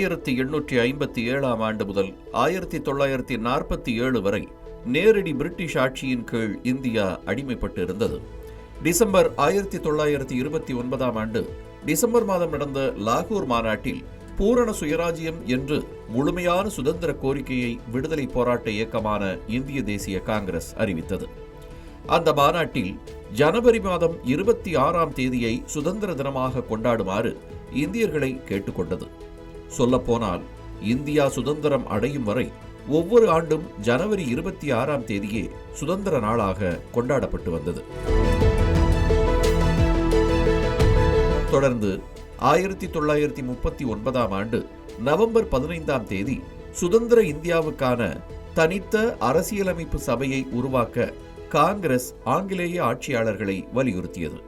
ஆயிரத்தி எண்ணூற்றி ஐம்பத்தி ஏழாம் ஆண்டு முதல் ஆயிரத்தி தொள்ளாயிரத்தி நாற்பத்தி ஏழு வரை நேரடி பிரிட்டிஷ் ஆட்சியின் கீழ் இந்தியா அடிமைப்பட்டு இருந்தது டிசம்பர் ஆயிரத்தி தொள்ளாயிரத்தி இருபத்தி ஒன்பதாம் ஆண்டு டிசம்பர் மாதம் நடந்த லாகூர் மாநாட்டில் பூரண சுயராஜ்யம் என்று முழுமையான சுதந்திர கோரிக்கையை விடுதலை போராட்ட இயக்கமான இந்திய தேசிய காங்கிரஸ் அறிவித்தது. அந்த மாநாட்டில் ஜனவரி மாதம் இருபத்தி ஆறாம் தேதியை சுதந்திர தினமாக கொண்டாடுமாறு இந்தியர்களை கேட்டுக்கொண்டது. சொல்லப்போனால் இந்தியா சுதந்திரம் அடையும் வரை ஒவ்வொரு ஆண்டும் ஜனவரி இருபத்தி ஆறாம் தேதியே சுதந்திர நாளாக கொண்டாடப்பட்டு வந்தது. தொடர்ந்து ஆயிரத்தி தொள்ளாயிரத்தி முப்பத்தி ஒன்பதாம் ஆண்டு நவம்பர் பதினைந்தாம் தேதி சுதந்திர இந்தியாவுக்கான தனித்த அரசியலமைப்பு சபையை உருவாக்க காங்கிரஸ் ஆங்கிலேய ஆட்சியாளர்களை வலியுறுத்தியது.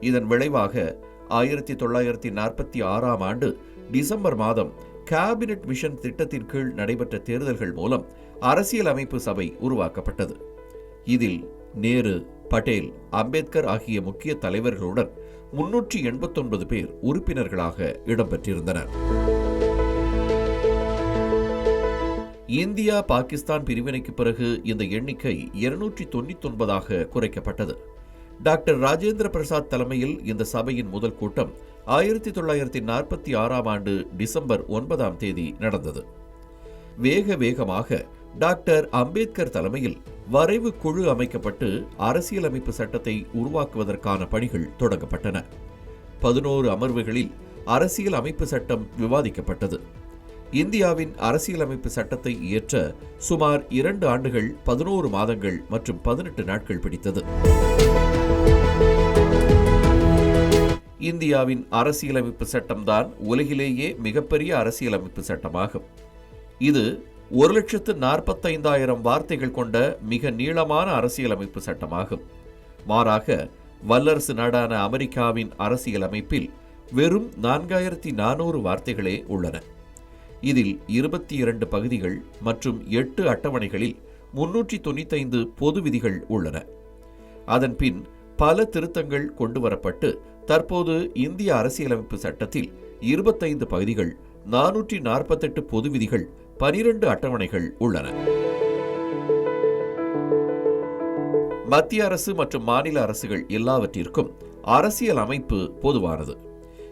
இதன் விளைவாக ஆயிரத்தி தொள்ளாயிரத்தி நாற்பத்தி ஆறாம் ஆண்டு டிசம்பர் மாதம் கேபினட் மிஷன் திட்டத்தின் கீழ் நடைபெற்ற தேர்தல்கள் மூலம் அரசியலமைப்பு சபை உருவாக்கப்பட்டது. இதில் நேரு பட்டேல் அம்பேத்கர் ஆகிய முக்கிய தலைவர்களுடன் முன்னூற்றி எண்பத்தொன்பது பேர் உறுப்பினர்களாக இடம்பெற்றிருந்தனர். இந்தியா பாகிஸ்தான் பிரிவினைக்கு பிறகு இந்த எண்ணிக்கை இருநூற்றி தொண்ணூத்தி ஒன்பதாக குறைக்கப்பட்டது. டாக்டர் ராஜேந்திர பிரசாத் தலைமையில் இந்த சபையின் முதல் கூட்டம் ஆயிரத்தி தொள்ளாயிரத்தி நாற்பத்தி ஆறாம் ஆண்டு டிசம்பர் ஒன்பதாம் தேதி நடந்தது. வேக வேகமாக டாக்டர் அம்பேத்கர் தலைமையில் வரைவு குழு அமைக்கப்பட்டு அரசியலமைப்பு சட்டத்தை உருவாக்குவதற்கான பணிகள் தொடங்கப்பட்டன. பதினோரு அமர்வுகளில் அரசியல் அமைப்பு சட்டம் விவாதிக்கப்பட்டது. இந்தியாவின் அரசியலமைப்பு சட்டத்தை இயற்ற சுமார் இரண்டு ஆண்டுகள் பதினோரு மாதங்கள் மற்றும் பதினெட்டு நாட்கள் பிடித்தது. இந்தியாவின் அரசியலமைப்பு சட்டம்தான் உலகிலேயே மிகப்பெரிய அரசியலமைப்பு சட்டமாகும். இது ஒரு லட்சத்து நாற்பத்தைந்தாயிரம் வார்த்தைகள் கொண்ட மிக நீளமான அரசியலமைப்பு சட்டமாகும். மாறாக வல்லரசு நாடான அமெரிக்காவின் அரசியலமைப்பில் வெறும் நான்காயிரத்தி நானூறு வார்த்தைகளே உள்ளன. இதில் இருபத்தி இரண்டு பகுதிகள் மற்றும் எட்டு அட்டவணைகளில் முன்னூற்றி தொண்ணூத்தைந்து பொது விதிகள் உள்ளன. அதன் பின் பல திருத்தங்கள் கொண்டுவரப்பட்டு தற்போது இந்திய அரசியலமைப்பு சட்டத்தில் இருபத்தைந்து பகுதிகள் நானூற்றி நாற்பத்தெட்டு பொது விதிகள் பனிரெண்டு அட்டவணைகள் உள்ளன. மத்திய அரசு மற்றும் மாநில அரசுகள் எல்லாவற்றிற்கும் அரசியல் அமைப்பு பொதுவானது.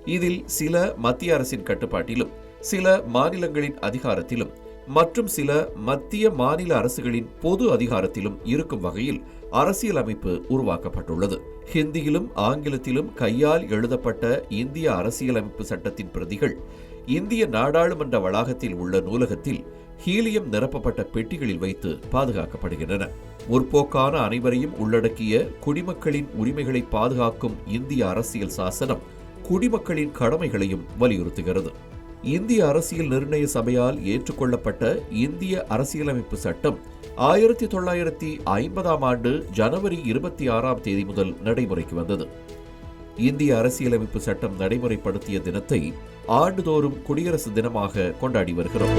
இதில் சில மத்திய அரசின் கட்டுப்பாட்டிலும் சில மாநிலங்களின் அதிகாரத்திலும் மற்றும் சில மத்திய மாநில அரசுகளின் பொது அதிகாரத்திலும் இருக்கும் வகையில் அரசியலமைப்பு உருவாக்கப்பட்டுள்ளது. ஹிந்தியிலும் ஆங்கிலத்திலும் கையால் எழுதப்பட்ட இந்திய அரசியலமைப்பு சட்டத்தின் பிரதிகள் இந்திய நாடாளுமன்ற வளாகத்தில் உள்ள நூலகத்தில் ஹீலியம் நிரப்பப்பட்ட பெட்டிகளில் வைத்து பாதுகாக்கப்படுகின்றன. முற்போக்கான அனைவரையும் உள்ளடக்கிய குடிமக்களின் உரிமைகளை பாதுகாக்கும் இந்திய அரசியல் சாசனம் குடிமக்களின் கடமைகளையும் வலியுறுத்துகிறது. இந்திய அரசியல் நிர்ணய சபையால் ஏற்றுக்கொள்ளப்பட்ட இந்திய அரசியலமைப்பு சட்டம் ஆயிரத்தி தொள்ளாயிரத்தி ஐம்பதாம் ஆண்டு ஜனவரி இருபத்தி ஆறாம் தேதி முதல் நடைமுறைக்கு வந்தது. இந்திய அரசியலமைப்பு சட்டம் நடைமுறைப்படுத்திய தினத்தை ஆண்டுதோறும் குடியரசு தினமாக கொண்டாடி வருகிறோம்.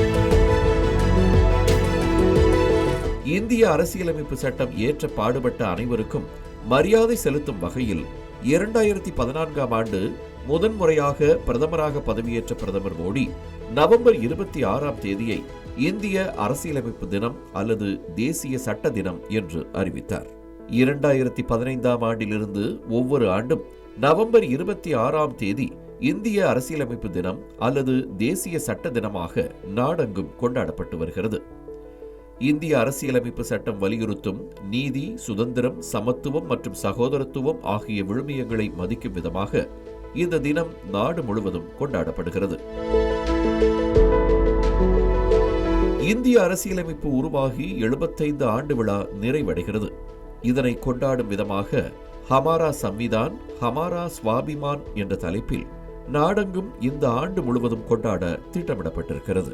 இந்திய அரசியலமைப்பு சட்டம் ஏற்ற பாடுபட்ட அனைவருக்கும் மரியாதை செலுத்தும் வகையில் இரண்டாயிரத்தி பதினான்காம் ஆண்டு முதன்முறையாக பிரதமராக பதவியேற்ற பிரதமர் மோடி நவம்பர் இருபத்தி ஆறாம் தேதியை இந்திய அரசியலமைப்பு தினம் அல்லது தேசிய சட்ட தினம் என்று அறிவித்தார். இரண்டாயிரத்தி பதினைந்தாம் ஆண்டிலிருந்து ஒவ்வொரு ஆண்டும் நவம்பர் இருபத்தி ஆறாம் தேதி இந்திய அரசியலமைப்பு தினம் அல்லது தேசிய சட்ட தினமாக நாடெங்கும் கொண்டாடப்பட்டு வருகிறது. இந்திய அரசியலமைப்பு சட்டம் வலியுறுத்தும் நீதி சுதந்திரம் சமத்துவம் மற்றும் சகோதரத்துவம் ஆகிய விழுமியங்களை மதிக்கும் விதமாக இந்த தினம் நாடு முழுவதும் கொண்டாடப்படுகிறது. இந்திய அரசியலமைப்பு உருவாகி 75 ஆண்டு விழா நிறைவடைகிறது. இதனை கொண்டாடும் விதமாக ஹமாரா சம்விதான் ஹமாரா சுவாபிமான் என்ற தலைப்பில் நாடெங்கும் இந்த ஆண்டு முழுவதும் கொண்டாட திட்டமிடப்பட்டிருக்கிறது.